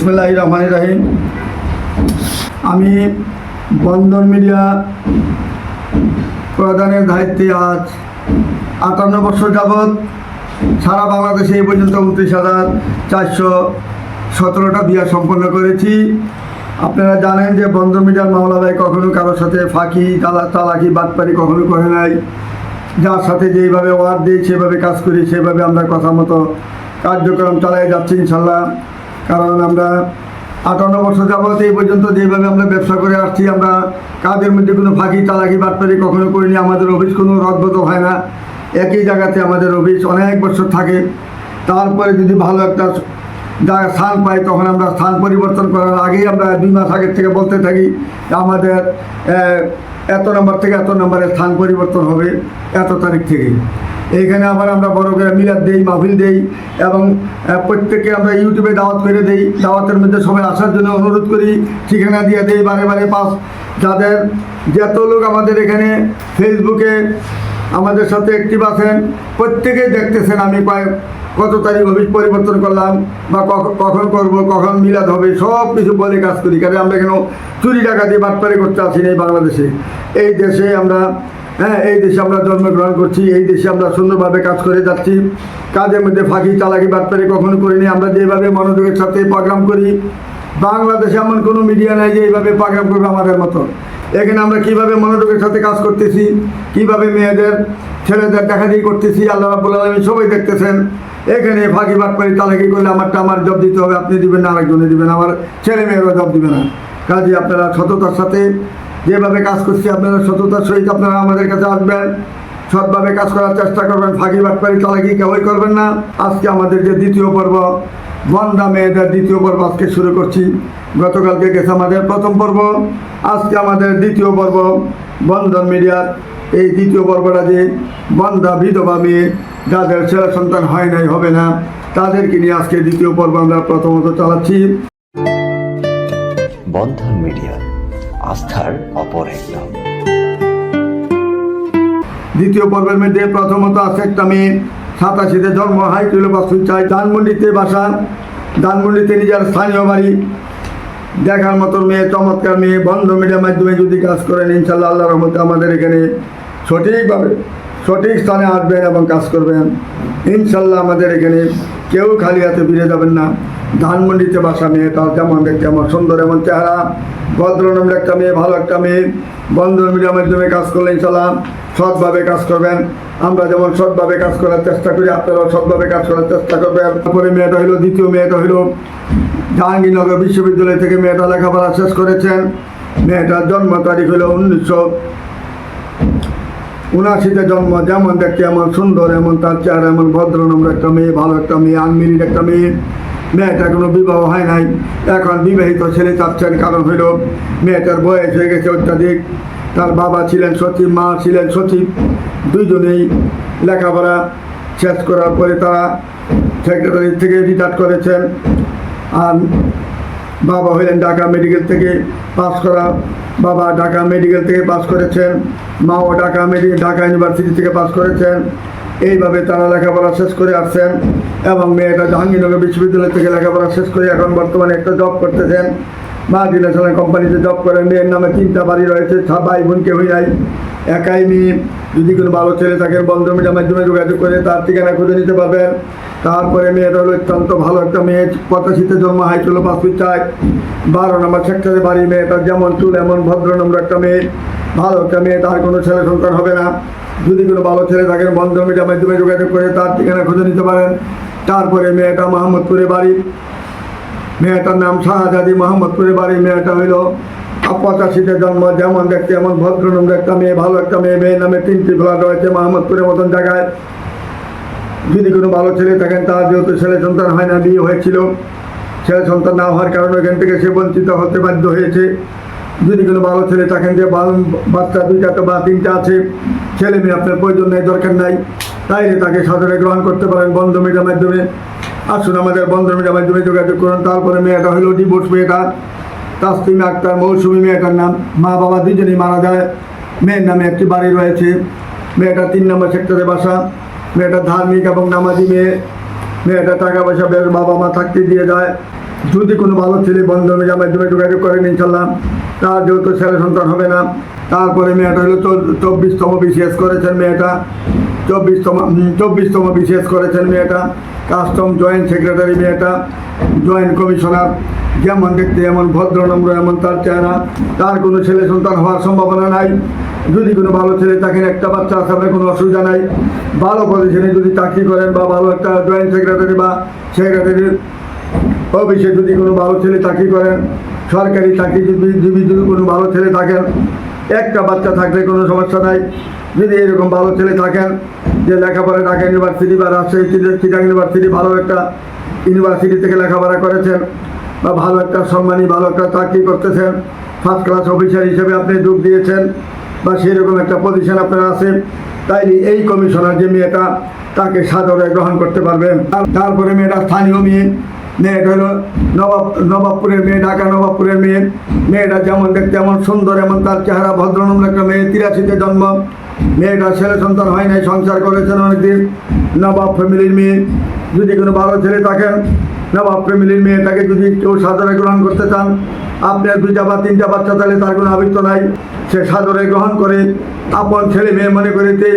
বিসমুল্লাহ রহমান রাহিম। আমি বন্ধন মিডিয়া প্রধানের দায়িত্বে আজ আটান্ন বছর যাবৎ সারা বাংলাদেশে এই পর্যন্ত উনত্রিশ হাজার চারশো সতেরোটা বিয়া সম্পন্ন করেছি। আপনারা জানেন যে বন্ধন মিডিয়ার মামলা ভাই কখনো কারোর সাথে ফাঁকি, তালা তালাকি, বাটপারি কখনো করে নাই। যার সাথে যেইভাবে ওয়ার দিই সেভাবে কাজ করি, সেভাবে আমরা কথা মতো কার্যক্রম চালিয়ে যাচ্ছি ইনশাল্লাহ। কারণ আমরা আটান্ন বছর যাবত এই পর্যন্ত যেভাবে আমরা ব্যবসা করে আসছি, আমরা কাজের মধ্যে কোনো ফাঁকি চালাকি বাটপারি কখনো করিনি। আমাদের অফিস কোনো রদবত হয় না। একই জায়গাতে আমাদের অফিস অনেক বছর থাকে। তারপরে যদি ভালো একটা জায়গা স্থান পাই, তখন আমরা স্থান পরিবর্তন করার আগেই আমরা দুই মাস আগের থেকে বলতে থাকি আমাদের এত নম্বর থেকে এত নম্বরে স্থান পরিবর্তন হবে এত তারিখ থেকে। এইখানে আবার আমরা বড় করে মিলাদ দেই, মাহফিল দেই এবং প্রত্যেককে আমরা ইউটিউবে দাওয়াত করে দেই। দাওয়াতের মধ্যে সবাই আসার জন্য অনুরোধ করি, ঠিকানা দিয়ে দেই বারে বারে পাস। যাদের যত লোক আমাদের এখানে ফেসবুকে আমাদের সাথে অ্যাক্টিভ আছেন, প্রত্যেকেই দেখতেছেন আমি কয়েক কত তারিখ অফিস পরিবর্তন করলাম বা কখ- কখন করব, কখন মিলাদ হবে, সব কিছু বলে কাজ করি। কারণ আমরা এখানে চুরি টাকা দিয়ে বাটপারি করতে আসি না বাংলাদেশে। এই দেশে আমরা হ্যাঁ এই দেশে আমরা জন্মগ্রহণ করছি, এই দেশে আমরা সুন্দরভাবে কাজ করে যাচ্ছি। কাজের মধ্যে ফাঁকি, চালাকি, বাটপারি কখনো করিনি। আমরা যেভাবে মনোযোগের সাথে প্রোগ্রাম করি, বাংলাদেশে এমন কোনো মিডিয়া নাই যে এইভাবে প্রোগ্রাম করবে আমাদের মতো এখানে আমরা কীভাবে মনোযোগের সাথে কাজ করতেছি, কীভাবে মেয়েদের, ছেলেদের দেখা দেখাদেখি করতেছি, আল্লাহ রাবুল আলমী সবাই দেখতেছেন। এখানে ফাঁকি, বাটপারি তালাকি করলে আমারটা আমার জব দিতে হবে, আপনি দিবেন না, আরেকজনে দিবেন আমার ছেলে মেয়েরা জব দিবে না। কাজে আপনারা সততার সাথে যেভাবে কাজ করছি, আপনারা সততার সহিত আপনারা আমাদের কাছে আসবেন। সৎভাবে কাজ করার চেষ্টা করবেন, ফাঁকি বাটপারি চালাকি কেউই করবেন না। আজকে আমাদের যে দ্বিতীয় পর্ব বন্দা মেয়েদের দ্বিতীয় পর্ব আজকে শুরু করছি। গতকালকে গেছে আমাদের প্রথম পর্ব। আজকে আমাদের দ্বিতীয় পর্ব, বন্ধন মিডিয়ার। এই দ্বিতীয় পর্বটা যে বন্দা বিধবা মেয়ে, যাদের ছেলে সন্তান হয় নাই, হবে না, তাদেরকে নিয়ে আজকে দ্বিতীয় পর্ব আমরা প্রথমত চালাচ্ছি। বন্ধন মিডিয়া। আস্থার অপর এক দ্বিতীয় পর্বের মধ্যে প্রথমত আছে একটা মেয়ে, সাতাশিতে জন্ম, হাই বাস্তু চাই। ধানমন্ডিতে বাসা, ধানমন্ডিতে নিজের স্থানীয় বাড়ি। দেখার মতো মেয়ে, চমৎকার মেয়ে, বন্ধ মিডিয়ার মাধ্যমে যদি কাজ করেন, ইনশাল্লাহ আল্লাহ রহমতে আমাদের এখানে সঠিকভাবে, সঠিক স্থানে আসবেন এবং কাজ করবেন। ইনশাল্লাহ আমাদের এখানে কেউ খালি হাতে ফিরে যাবেন না। ধানমন্ডিতে বাসা মেয়ে, তার যেমন দেখতে আমার সুন্দর, এমন চেহারা। ভদ্রনম্র একটা মেয়ে, ভালো একটা মেয়ে। বন্ধন মিডিয়ার মাধ্যমে কাজ করলে ইনশাল্লাহ সৎভাবে কাজ করবেন। আমরা যেমন সৎভাবে কাজ করার চেষ্টা করি, আপনারাও সৎভাবে কাজ করার চেষ্টা করবেন। তারপরে মেয়েটা হলো দ্বিতীয় মেয়েটা হলো জাহাঙ্গীরনগর বিশ্ববিদ্যালয় থেকে মেয়েটা লেখাপড়া শেষ করেছেন। মেয়েটার জন্ম তারিখ হলো উনিশশো উনাশিতে জন্ম, যেমন দেখতে এমন সুন্দর, এমন তার চেহারা, এমন ভদ্রনম্র একটা মেয়ে, ভালো একটা মেয়ে আনমিরির একটা মেয়ে। মেয়েটা কোনো বিবাহ হয় নাই। এখন বিবাহিত ছেলে চাচ্ছেন, কারণ হইল মেয়েটার বয়স হয়ে গেছে অত্যাধিক। তার বাবা ছিলেন সচিব, মা ছিলেন সচিব। দুইজনেই লেখাপড়া শেষ করার পরে তারা সেক্রেটারি থেকে রিটায়ার করেছেন। আর বাবা হলেন ঢাকা মেডিকেল থেকে পাস করা। বাবা ঢাকা মেডিকেল থেকে পাস করেছেন, মাও ঢাকা মেডিকেল ঢাকা ইউনিভার্সিটি থেকে পাস করেছেন। এইভাবে তারা লেখাপড়া শেষ করে আসছেন এবং মেয়েটা জাহাঙ্গীরনগর বিশ্ববিদ্যালয় থেকে লেখাপড়া শেষ করে এখন বর্তমানে একটা জব করতেছেন। মাল্টিনেশনাল কোম্পানিতে জব করে মেয়ের নামে তিনটা বাড়ি রয়েছে ভাই বোন কেউই নাই। একাই মেয়ে। যদি কোনো ভালো ছেলে থাকেন বন্ধ মিডিয়ার মাধ্যমে যোগাযোগ করে তার ঠিকানা খুঁজে নিতে পারবেন। তারপরে মেয়েটা হলো অত্যন্ত ভালো একটা মেয়ে। পঁচাশিতে জন্ম, হাই চলো পাঁচ ফিট চাই বারো নম্বর সেক্টরে বাড়ি। মেয়েটার যেমন চুল, এমন ভদ্র নম্বর একটা মেয়ে। ভালো একটা মেয়ে, তার কোনো ছেলে সন্তান হবে না। যদি কোনো ভালো ছেলে থাকেন বন্ধ মিডিয়ার মাধ্যমে যোগাযোগ করে তার ঠিকানা খুঁজে নিতে পারেন। তারপরে মেয়েটা মোহাম্মদপুরে বাড়ি। মেয়েটার নাম শাহজাদি মোহাম্মদপুরে বাড়ি। মেয়েটা হইল পঁচাশিতে জন্ম, যেমন দেখতে এমন ভদ্রনম্র একটা মেয়ে, ভালো একটা মেয়ে। মেয়ে নামে তিনটি ফ্ল্যাট রয়েছে মোহাম্মদপুরের মতন জায়গায়। যদি কোনো ভালো ছেলে থাকেন, তার যেহেতু ছেলে সন্তান হয় না, বিয়ে হয়েছিল, ছেলে সন্তান না হওয়ার কারণে এখান থেকে সে বঞ্চিত হতে বাধ্য হয়েছে। যদি কোনো ভালো ছেলে থাকেন যে বাচ্চা দুইটা বা তিনটা আছে, ছেলে মেয়ে আপনার প্রয়োজন নেই, দরকার নাই, তাইলে তাকে সাদরে গ্রহণ করতে পারেন বন্ধ মিডিয়ার মাধ্যমে। আসুন আমাদের বন্ধ মিডিয়ার মাধ্যমে যোগাযোগ করুন। তারপরে মেয়েটা হলো ডিভোর্স মেয়েটা। তাসলিমা আক্তার, মৌসুমি মেয়েটার নাম। মা বাবা দুজনেই মারা যায়। মেয়ের নামে একটি বাড়ি রয়েছে। মেয়েটা তিন নম্বর সেক্টরে বাসা। মেয়েটা ধার্মিক এবং নামাজি মেয়ে। মেয়েটা টাকা পয়সা বের বাবা মা থাকতে দিয়ে যায়। যদি কোনো ভালো ছেলে বন্ধু মেজার মাধ্যমে যোগাযোগ করেন ইনশাল্লাহ। তার যেহেতু ছেলে সন্তান হবে না, তারপরে মেয়েটা হলো চব্বিশতম বিশেষ করেছেন মেয়েটা। চব্বিশতম চব্বিশতম বিশেষ করেছেন মেয়েটা। কাস্টম জয়েন্ট সেক্রেটারি মেয়েটা। জয়েন্ট কমিশনার, যেমন দেখতে এমন ভদ্রনম্র এমন তার চেহারা। তার কোনো ছেলে সন্তান হওয়ার সম্ভাবনা নাই। যদি কোনো ভালো ছেলে থাকেন একটা বাচ্চা আসামে কোনো অসুবিধা নাই। ভালো পজিশনে যদি চাকরি করেন বা ভালো একটা জয়েন্ট সেক্রেটারি বা সেক্রেটারির অফিসে যদি কোনো ভালো ছেলে চাকরি করেন, সরকারি চাকরি যদি যদি কোনো ভালো ছেলে থাকেন, একটা বাচ্চা থাকলে কোনো সমস্যা নাই। যদি এরকম ভালো ছেলে থাকেন, যে লেখাপড়া ঢাকা ইউনিভার্সিটি বা রাজশাহী চিটা- ইউনিভার্সিটি ভালো একটা ইউনিভার্সিটি থেকে লেখাপড়া করেছেন বা ভালো একটা সম্মানী, ভালো একটা চাকরি করতেছেন ফার্স্ট ক্লাস অফিসার হিসেবে আপনি যোগ দিয়েছেন বা সেরকম একটা পজিশন আপনার আছে, তাইলে এই কমিশনার যে মেয়েটা, তাকে সাদরে গ্রহণ করতে পারবেন। তার- তারপরে মেয়েটা স্থানীয় মেয়ে মেয়েটা হলো নবাব নবাবপুরের মেয়ে, ঢাকা নবাবপুরের মেয়ে। মেয়েটা যেমন দেখতে এমন সুন্দর, এমন তার চেহারা ভদ্রনম্র একটা মেয়ে, তিরাশিতে জন্ম। মেয়েটা ছেলে সন্তান হয় নাই, সংসার করেছেন অনেকদিন। নবাব ফ্যামিলির মেয়ে। যদি কোনো ভালো ছেলে থাকেন নবাব ফ্যামিলির মেয়েটাকে যদি কেউ সাদরে গ্রহণ করতে চান আপনার দুইটা বা তিনটা বাচ্চা তাহলে তার কোনো আবৃত্ত নাই। সে সাদরে গ্রহণ করে আপন ছেলে মেয়ে মনে করিতে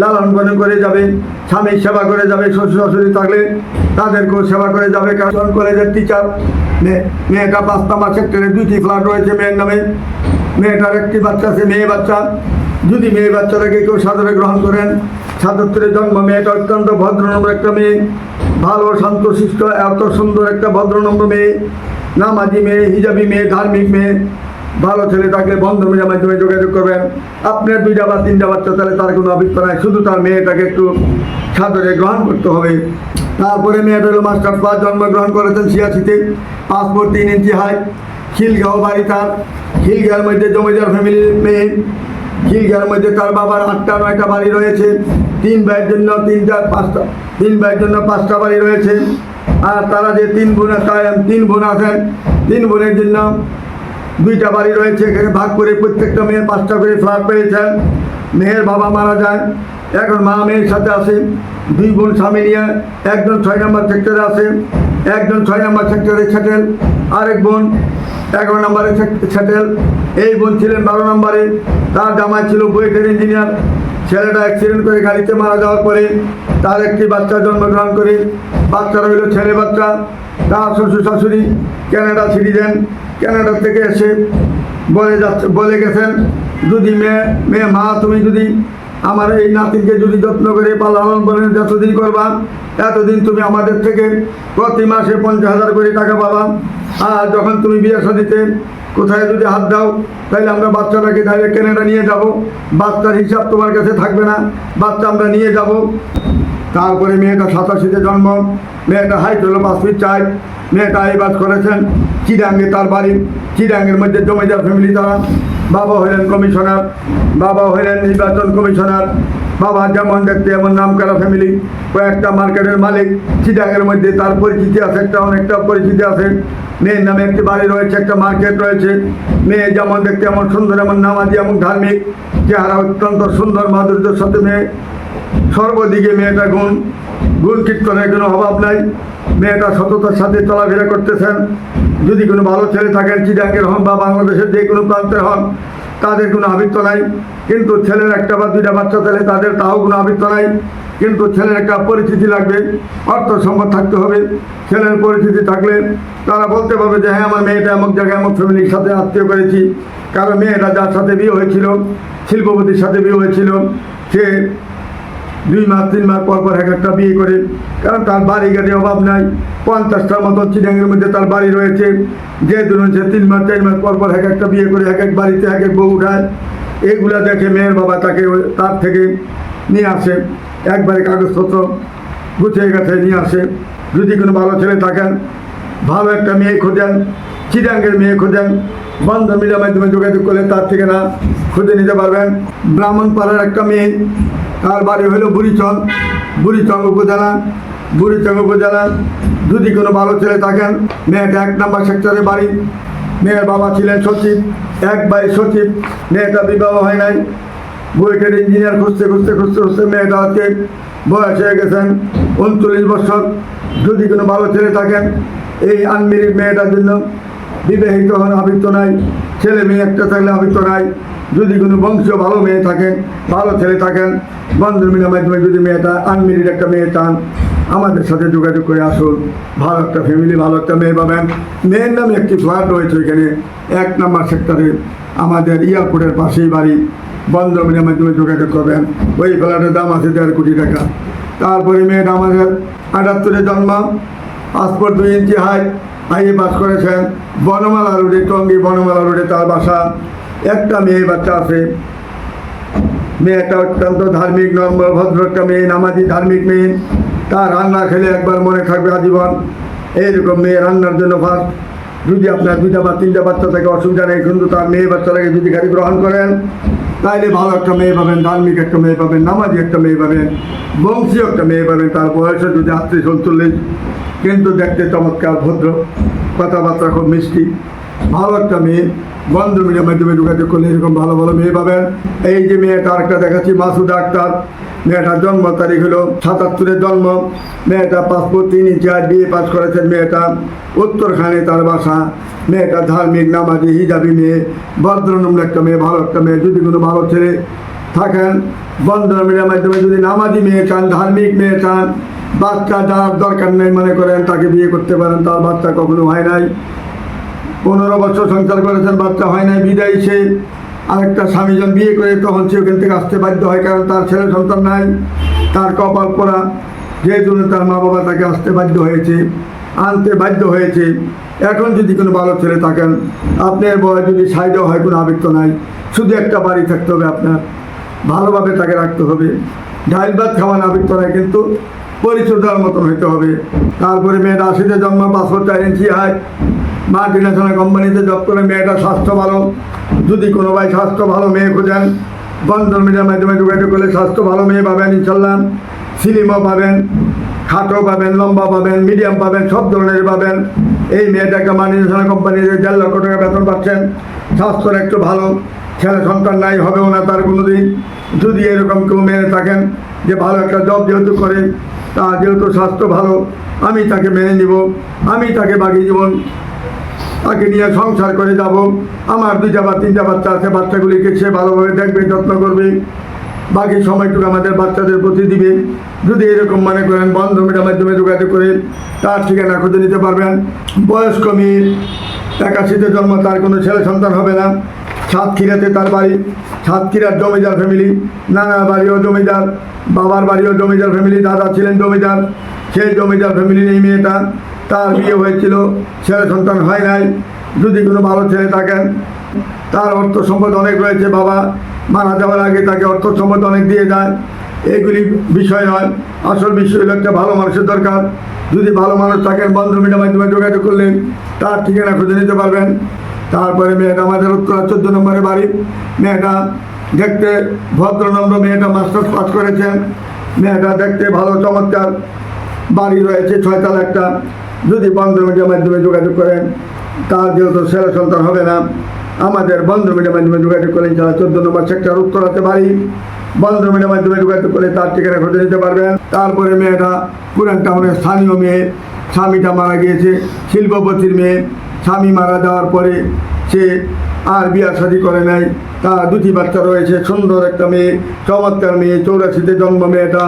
লালন পালন করে যাবে, স্বামীর সেবা করে যাবে শ্বশুর শাশুড়ি থাকলে তাদেরকেও সেবা করে যাবে। কারণ কলেজের টিচার মেয়েটা পাঁচ নাম্বার সেক্টরে দুইটি ফ্ল্যাট রয়েছে মেয়ের নামে। মেয়েটার একটি বাচ্চা আছে, মেয়ে বাচ্চা। যদি মেয়ে বাচ্চাটাকে কেউ সাদরে গ্রহণ করেন সাতাত্তরে জন্ম, মেয়েটা অত্যন্ত ভদ্র ভদ্রনম্র একটা মেয়ে। ভালো শান্ত শান্তশিষ্ট এত সুন্দর একটা ভদ্রনম্র মেয়ে, নামাজি মেয়ে, হিজাবি মেয়ে, ধার্মিক মেয়ে, ভালো ছেলে থাকলে বন্ধ মেয়ের মাধ্যমে যোগাযোগ করবেন। আপনার দুইটা বা তিনটা বাচ্চা তাহলে তার কোনো অভিজ্ঞতা নাই, শুধু তার মেয়েটাকে একটু সাদরে গ্রহণ করতে হবে। তারপরে মেয়েটা হলো মাস্টার ক্লাস জন্মগ্রহণ করেছেন ছিয়াশিতে পাসপোর্ট তিন ইঞ্চি হাই খিলগাঁও বাড়ি তার। খিলগাঁওর মধ্যে জমিদার ফ্যামিলির মেয়ে, খিলগাঁওর মধ্যে তার বাবার আটটা, নয়টা বাড়ি রয়েছে। তিন ভাইয়ের জন্য তিনটা পাঁচটা, তিন ভাইয়ের জন্য পাঁচটা বাড়ি রয়েছে। আর তারা যে তিন বোন তিন বোন আছেন, তিন বোনের জন্য দুইটা বাড়ি রয়েছে। এখানে ভাগ করে প্রত্যেকটা মেয়ে পাঁচটা করে ফ্ল্যাট পেয়েছেন। মেয়ের বাবা মারা যায়, এখন মা মেয়ের সাথে আসে দুই বোন স্বামী নিয়ে একজন ছয় নম্বর সেক্টরে আসে একজন ছয় নম্বর সেক্টরে সেটেল, আরেক বোন এগারো নম্বরে সেটেল। এই বোন ছিলেন বারো নম্বরে, তার জামাই ছিল বুয়েটের ইঞ্জিনিয়ার। ছেলেটা অ্যাক্সিডেন্ট করে গাড়িতে মারা যাওয়ার পরে তার একটি বাচ্চা জন্মগ্রহণ করে। বাচ্চারা হইল ছেলে বাচ্চা। তার শ্বশুর শাশুড়ি ক্যানাডা সিটিজেন ক্যানাডা থেকে এসে বলে যাচ্ছে, বলে গেছেন, যদি মেয়ে মেয়ে মা, তুমি যদি আমার এই নাতিকে যদি যত্ন করে পালন পালন যতদিন করবা, এতদিন তুমি আমাদের থেকে প্রতি মাসে পঞ্চাশ হাজার করে টাকা পাবা। আর যখন তুমি বিয়ে শাদিতে কোথায় যদি হাত দাও, তাহলে আমরা বাচ্চাটাকে ডাইরেক্ট কেনাটা নিয়ে যাব। বাচ্চার হিসাব তোমার কাছে থাকবে না। বাচ্চা আমরা নিয়ে যাব। তারপরে মেয়েটা সাতাশিতে জন্ম, মেয়েটা হাইট হলো পাঁচ ফিট চাই মেয়েটা এই বাস করেছেন চিরাঙ্গে তার বাড়ি। চিরাঙ্গের মধ্যে জমিদার ফ্যামিলি তারা। বাবা হইলেন কমিশনার, বাবা হইলেন নির্বাচন কমিশনার, বাবা যেমন দেখতে এমন নাম করা ফ্যামিলি কয়েকটা মার্কেটের মালিক চিটাঙের মধ্যে তার পরিচিতি আছে, একটা অনেকটা পরিচিতি আছে। মেয়ের নামে একটি বাড়ি রয়েছে, একটা মার্কেট রয়েছে। মেয়ে যেমন দেখতে এমন সুন্দর, এমন নামাজি, এমন ধার্মিক, চেহারা অত্যন্ত সুন্দর, মাধুর্যের সাথে মেয়ে, সর্বদিকে মেয়েটা গুণ গুণ কীর্তনের কোনো অভাব নাই। মেয়েটা সততার সাথে চলাফেরা করতেছেন। যদি কোনো ভালো ছেলে থাকেন চিটাঙ্গের হন বা বাংলাদেশের যে কোনো প্রান্তের হন, তাদের কোনো আবৃত্ত নাই। কিন্তু ছেলের একটা বা দুইটা বাচ্চা তাহলে তাদের তাও কোনো আবৃত্ত নাই। কিন্তু ছেলের একটা পরিচিতি লাগবে অর্থ সম্পদ থাকতে হবে। ছেলের পরিচিতি থাকলে তারা বলতে পারবে যে হ্যাঁ আমার মেয়েটা এমন জায়গায় আমার ফ্যামিলির সাথে আত্মীয় করেছি। কারণ মেয়েটা যার সাথে বিয়ে হয়েছিল, শিল্পপতির সাথে বিয়ে হয়েছিল, সে দুই মাস, তিন মাস পর পর এক একটা বিয়ে করে। কারণ তার বাড়ি গাড়ির অভাব নাই। পঞ্চাশটার মতো চিটাঙ্গের মধ্যে তার বাড়ি রয়েছে। যে ধরুন সে তিন মাস, চার মাস পর পর এক একটা বিয়ে করে, এক এক বাড়িতে এক এক বউ উঠায়। এইগুলা দেখে মেয়ের বাবা তাকে তার থেকে নিয়ে আসে। একবারে কাগজপত্র গুছিয়ে গেছে নিয়ে আসে। যদি কোনো ভালো ছেলে থাকেন, ভালো একটা মেয়ে খোঁজেন চিটাঙ্গের মেয়ে খোঁজেন বন্ধ মিডিয়া মাধ্যমে যোগাযোগ করলে তার ঠিকানা খুঁজে নিতে পারবেন। ব্রাহ্মণপাড়ার একটা মেয়ে তার বাড়ি হলো বুড়িচং বুড়িচং উপজেলা। বুড়িচং উপজেলা, যদি কোনো ভালো ছেলে থাকেন, মেয়েটা এক নম্বর সেক্টরে বাড়ি। মেয়ের বাবা ছিলেন সচিব, এক বাই সচিব, মেয়েটা বিবাহ হয় নাই। বুয়েটের ইঞ্জিনিয়ার খুঁজতে খুঁজতে খুঁজতে খুঁজতে মেয়েটা হচ্ছে বয়স হয়ে গেছেন উনচল্লিশ বছর। যদি কোনো ভালো ছেলে থাকেন, এই আনমেরিড মেয়েটার জন্য বিবাহিত হন, আবৃত্ত নাই। ছেলে মেয়ে একটা থাকলে আবৃত্ত নাই। যদি কোনো বংশীয় ভালো মেয়ে থাকেন, ভালো ছেলে থাকেন বন্ধন মিলের মাধ্যমে যদি মেয়েটা আনমেরিড একটা মেয়ে চান, আমাদের সাথে যোগাযোগ করে আসুন। ভালো একটা ফ্যামিলি ভালো একটা মেয়ে পাবেন। মেয়ের নামে একটি ফ্ল্যাট রয়েছে এখানে এক নম্বর সেক্টরে আমাদের এয়ারপোর্টের পাশেই বাড়ি। বন্ধন মিলের মাধ্যমে যোগাযোগ করবেন। ওই ফ্ল্যাটের দাম আছে দেড় কোটি টাকা। তারপরে মেয়েটা আমাদের আটাত্তরে জন্ম পাসপোর্ট দুই ইঞ্চি হাই আইএ পাস করেছেন। বনমালা রোডে, টঙ্গি বনমালা রোডে তার বাসা। একটা মেয়ে বাচ্চা আছে। মেয়েটা অত্যন্ত ধার্মিক, নম্র ভদ্র একটা মেয়ে, নামাজি ধার্মিক মেয়ে। তার রান্না খেলে একবার মনে থাকবে আজীবন। এইরকম মেয়ে রান্নার জন্য ফার্স্ট যদি আপনার দুইটা বা তিনটা বাচ্চা থাকে, অসুবিধা নেই, কিন্তু তার মেয়ে বাচ্চাটাকে যদি গাড়ি গ্রহণ করেন তাহলে ভালো একটা মেয়ে পাবেন, ধার্মিক একটা মেয়ে পাবেন, নামাজি একটা মেয়ে পাবেন বংশীয় একটা মেয়ে পাবেন। তার বয়সে যদি আত্মীয় চল্লিশ কিন্তু দেখতে চমৎকার, ভদ্র। কথাবার্তা খুব মিষ্টি। ভালো একটা মেয়ে বন্ধ মিডিয়ার মাধ্যমে যোগাযোগ করলে এরকম ভালো ভালো মেয়ে পাবেন। এই যে মেয়েটা আরেকটা দেখাচ্ছি, মাসুদ আক্তার। মেয়েটার জন্ম তারিখ হলো সাতাত্তরের জন্ম। মেয়েটা পাসপোর্ট তিন ইঞ্চি আর বিয়ে পাস করেছেন মেয়েটা উত্তরখানে তার বাসা। মেয়েটা ধার্মিক, নামাজি, হিজাবি মেয়ে ভদ্রনম্র একটা মেয়ে, ভালো একটা মেয়ে। যদি কোনো ভালো ছেলে থাকেন বন্ধন মিডিয়ার মাধ্যমে যদি নামাজি মেয়ে চান, ধার্মিক মেয়ে চান, বাচ্চা যার দরকার নেই মনে করেন, তাকে বিয়ে করতে পারেন। তার বাচ্চা কখনো হয় নাই। পনেরো বছর সংসার করেছেন, বাচ্চা হয় নাই, বিদায় সে। আরেকটা স্বামীজন বিয়ে করে তখন সে ওখান থেকে আসতে বাধ্য হয়, কারণ তার ছেলে সন্তান নাই, তার কপাল পরা যে জন্য তার মা বাবা তাকে আসতে বাধ্য হয়েছে, আনতে বাধ্য হয়েছে, এখন যদি কোনো ভালো ছেলে থাকেন, আপনার বয়স যদি সাইডেও হয়, কোনো আবৃত্ত নাই, শুধু একটা বাড়ি থাকতে হবে আপনার, ভালোভাবে তাকে রাখতে হবে। ডাইল ভাত খাওয়ান আবৃত্ত নাই, কিন্তু পরিচয় দেওয়ার মতন হইতে হবে। তারপরে মেয়েটা আশিতে জন্ম পাসপোর্ট চার ইঞ্চি হয় মাল্টিনেশনাল কোম্পানিতে জব করে মেয়েটার স্বাস্থ্য ভালো। যদি কোনো ভাই স্বাস্থ্য ভালো মেয়ে খোঁজেন, বন্ধন মিডিয়ার মাধ্যমে যোগাযোগ করলে স্বাস্থ্য ভালো মেয়ে পাবেন ইনশাল্লাহ। সিলিমও পাবেন খাটো পাবেন, লম্বা পাবেন মিডিয়াম পাবেন, সব ধরনের পাবেন। এই মেয়েটাকে মাল্টিনেশনাল কোম্পানিতে দেড় লক্ষ টাকা বেতন পাচ্ছেন। স্বাস্থ্যর একটু ভালো, ছেলে সন্তান নাই, হবেও না তার কোনো দিন যদি এরকম কেউ মেনে থাকেন, যে ভালো একটা জব যেহেতু করে, তা যেহেতু স্বাস্থ্য ভালো, আমি তাকে মেনে নিব, আমি তাকে বাকি জীবন তাকে নিয়ে সংসার করে যাব। আমার দুইটা বা তিনটা বাচ্চা আছে, বাচ্চাগুলিকে সে ভালোভাবে দেখবে, যত্ন করবে। বাকি সময়টুকু আমাদের বাচ্চাদের প্রতি দিবে। যদি এরকম মনে করেন বন্ধমিটার মাধ্যমে যোগাযোগ করে, তার ঠিকানা খুঁজে নিতে পারবেন। বয়স্ক মেয়ে একাশিতে জন্ম, তার কোনো ছেলে সন্তান হবে না। সাতক্ষীরাতে তার বাড়ি। সাতক্ষীরার জমিদার ফ্যামিলি। নানা বাড়িও জমিদার, বাবার বাড়িও জমিদার ফ্যামিলি, দাদা ছিলেন জমিদার। সেই জমিদার ফ্যামিলির এই মেয়েটা তার বিয়ে হয়েছিল, ছেলে সন্তান হয় নাই, যদি কোনো ভালো ছেলে থাকেন তার অর্থ সম্পদ অনেক রয়েছে বাবা, মারা যাওয়ার আগে তাকে অর্থ সম্পদ অনেক দিয়ে যায় এইগুলি বিষয় নয়। আসল বিষয় হলো একটা ভালো মানুষের দরকার। যদি ভালো মানুষ থাকেন, বন্ধু মিডিয়ার মাধ্যমে যোগাযোগ করলেন, তার ঠিকানা খুঁজে নিতে পারবেন। তারপরে মেয়েটা আমাদের উত্তর চোদ্দ নম্বরে বাড়ি। মেয়েটা দেখতে ভদ্রনম্র মেয়েটা মাস্টার্স পাস করেছেন মেয়েটা দেখতে ভালো, চমৎকার। বাড়ি রয়েছে ছয়তলা একটা। যদি বন্ধ মিডিয়ার মাধ্যমে যোগাযোগ করেন, তার যেহেতু ছেলে সন্তান হবে না, আমাদের বন্ধ মিডিয়ার মাধ্যমে যোগাযোগ করেন যারা চোদ্দ নম্বর সেক্টর উত্তরাতে বাড়ি বন্ধ মিডিয়ার মাধ্যমে যোগাযোগ করে তার ঠিকানা খুঁজে নিতে পারবেন। তারপরে মেয়েটা পুরান টাউনের স্থানীয় মেয়ে, স্বামীটা মারা গিয়েছে, শিল্পপতির মেয়ে। স্বামী মারা যাওয়ার পরে সে আর বিয়া শাদি করে নাই। দুটি বাচ্চা রয়েছে, সুন্দর একটা মেয়ে, চমৎকার মেয়ে, চৌরাশিতে জন্ম মেয়েটা।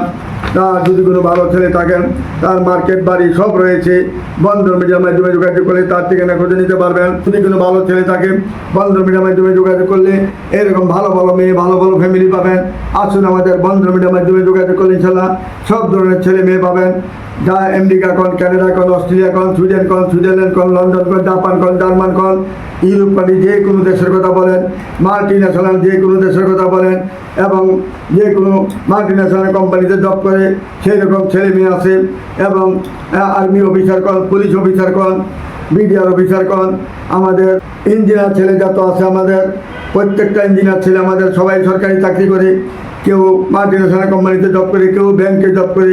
তার যদি কোনো ভালো ছেলে থাকেন, তার মার্কেট বাড়ি সব রয়েছে বন্ধন মিডিয়ার মাধ্যমে যোগাযোগ করলে তার ঠিকানা খুঁজে নিতে পারবেন। যদি কোনো ভালো ছেলে থাকে বন্ধন মিডিয়ার মাধ্যমে যোগাযোগ করলে এরকম ভালো ভালো মেয়ে, ভালো ভালো ফ্যামিলি পাবেন। আসুন আমাদের বন্ধন মিডিয়ার মাধ্যমে যোগাযোগ করলে ইনশাল্লাহ সব ধরনের ছেলে মেয়ে পাবেন। যা আমেরিকা কন কানাডা কন অস্ট্রেলিয়া কন সুইডেন কন সুইজারল্যান্ড কন লন্ডন কন জাপান কন জার্মান কন ইউরোপ কান্ট্রি যে কোনো দেশের কথা বলেন। মাল্টি ন্যাশনাল যে কোনো দেশের কথা বলেন এবং যে কোনো মাল্টি ন্যাশনাল কোম্পানিতে জব করে সেই রকম ছেলে মেয়ে আছে এবং আর্মি অফিসার কন পুলিশ অফিসার কন বিডিআর অফিসার কন, আমাদের ইঞ্জিনিয়ার ছেলে যত আছে আমাদের, প্রত্যেকটা ইঞ্জিনিয়ার ছেলে আমাদের, সবাই সরকারি চাকরি করে। কেউ মাল্টিনেশনাল কোম্পানিতে জব করে, কেউ ব্যাংকে জব করে,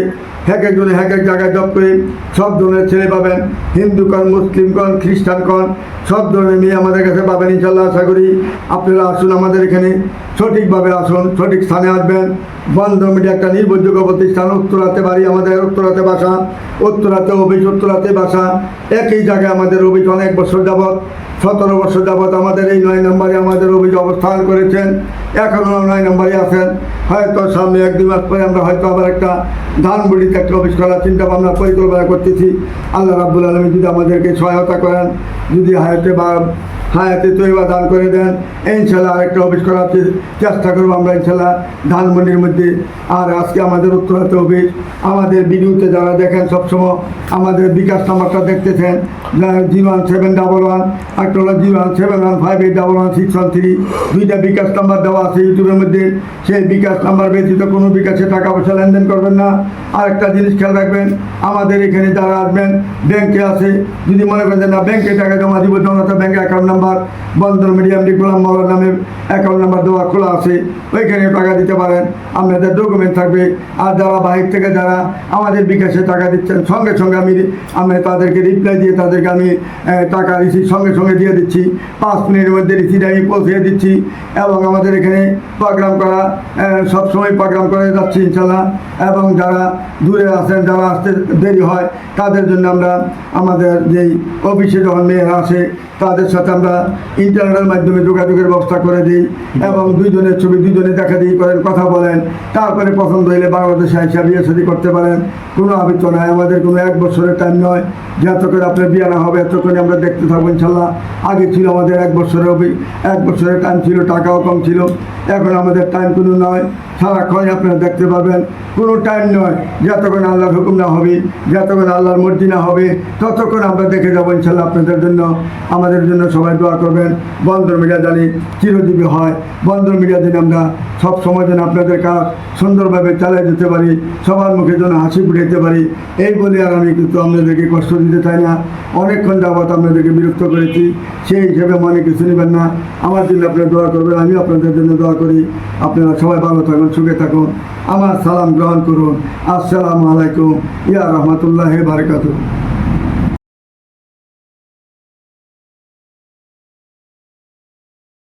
এক একজনে এক এক জায়গায় জব করে, সব ধরনের ছেলে পাবেন। হিন্দু কন, মুসলিম কন, খ্রিস্টান কন, সব ধরনের মেয়ে আমাদের কাছে পাবেন ইনশাল্লাহ আশা করি। আপনারা আসুন আমাদের এখানে। সঠিকভাবে আসুন, সঠিক স্থানে আসবেন। বন্ধ মিডিয়া একটা নির্ভরযোগ্য প্রতিষ্ঠান, উত্তরাতে বাড়ি, আমাদের উত্তরাতে বাসা, উত্তরাতে অফিস, উত্তরাতে বাসা। একই জায়গায় আমাদের অফিস অনেক বছর যাবৎ, সতেরো বছর যাবৎ আমাদের এই নয় নম্বরে আমাদের অভিযোগ অবস্থান করেছেন। এখনও নয় নম্বরে আছেন। হয়তো সামনে এক, দুই মাস পরে আমরা হয়তো আবার একটা ধানবুড়িতে একটা অফিস করার চিন্তা ভাবনা পরিকল্পনা করতেছি। আল্লাহ রাব্বুল আলমী যদি আমাদেরকে সহায়তা করেন, যদি হয়তো বা হায়াতে তৈবা দান করে দেন। ইনশাল্লাহ আরেকটা অফিস করার চেষ্টা করব আমরা ইনশাল্লাহ ধানমন্ডির মধ্যে। আর আজকে আমাদের উত্তরাতে অফিস। আমাদের ভিডিওতে যারা দেখেন সবসময় আমাদের বিকাশ নাম্বারটা দেখতেছেন। Zero one seven double one, একটা হলো zero one seven one five eight double one six one three. দুইটা বিকাশ নাম্বার দেওয়া আছে ইউটিউবের মধ্যে। সেই বিকাশ নাম্বার ব্যতীত কোনো বিকাশে টাকা পয়সা লেনদেন করবেন না। আরেকটা জিনিস খেয়াল রাখবেন, আমাদের এখানে যারা আসবেন, ব্যাংকে আছে। যদি মনে করেন না, ব্যাংকে টাকা জমা দিব, জনতা ব্যাংকে account number Bandhan medium Golam নামে অ্যাকাউন্ট নাম্বার দেওয়া খোলা আছে। ওইখানে টাকা দিতে পারেন। আপনাদের ডকুমেন্ট থাকবে। আর যারা বাইরে থেকে যারা আমাদের বিকাশে টাকা দিচ্ছেন, সঙ্গে সঙ্গে আমি আমি তাদেরকে রিপ্লাই দিয়ে তাদেরকে আমি টাকা রিসিভ সঙ্গে সঙ্গে দিয়ে দিচ্ছি। পাঁচ মিনিটের মধ্যে রিসিভ আমি পৌঁছে দিচ্ছি। এবং আমাদের এখানে প্রোগ্রাম করা সবসময় প্রোগ্রাম করে যাচ্ছি ইনশাল্লাহ এবং যারা দূরে আছেন, যারা আসতে দেরি হয়, তাদের জন্য আমরা আমাদের যেই অফিসে যখন মেয়েরা আসে, তাদের সাথে আমরা ইন্টারনেটের মাধ্যমে যোগাযোগের ব্যবস্থা করে দিই এবং দুইজনের ছবি দুইজনে দেখা দিই করেন, কথা বলেন। তারপরে পছন্দ হইলে বাংলাদেশে হিসাবে বিয়ে শাদী করতে পারেন। কোনো আবৃত্ত নাই, আমাদের কোনো এক বছরের টাইম নয়। যে এতক্ষণ আপনার বিয়ে না হবে, এতক্ষণ আমরা দেখতে থাকব ইনশাল্লাহ। আগে ছিল আমাদের এক বছরের এক বছরের টাইম ছিল, টাকাও কম ছিল। এখন আমাদের টাইম কোনো নয়। সারাক্ষণ আপনারা দেখতে পাবেন। কোনো টাইম নয়, যতক্ষণ আল্লাহর হুকুম না হবে, যতক্ষণ আল্লাহর মর্জি না হবে, ততক্ষণ আমরা দেখে যাব ইনশাল্লাহ আপনাদের জন্য, আমাদের জন্য সবাই দোয়া করবেন। বন্দর মিডিয়া জানি চিরজীবী হয়। বন্দর মিডিয়া দিনে আমরা সব সময় যেন আপনাদের কাজ সুন্দরভাবে চালিয়ে যেতে পারি, সবার মুখে যেন হাসি ফুটাইতে পারি, এই বলে আর আমি কিন্তু আপনাদেরকে কষ্ট দিতে চাই না। অনেকক্ষণ যাবৎ আপনাদেরকে বিরক্ত করেছি, সেই হিসেবে মনে কিছু নেবেন না। আমার জন্য আপনারা দোয়া করবেন আমি আপনাদের জন্য দোয়া করি। আপনারা সবাই ভালো থাকুন, সুখে থাকুন। আমার সালাম গ্রহণ করুন। আসসালামু আলাইকুম। ইয়া রহমতুল্লাহ বারকাতুহ।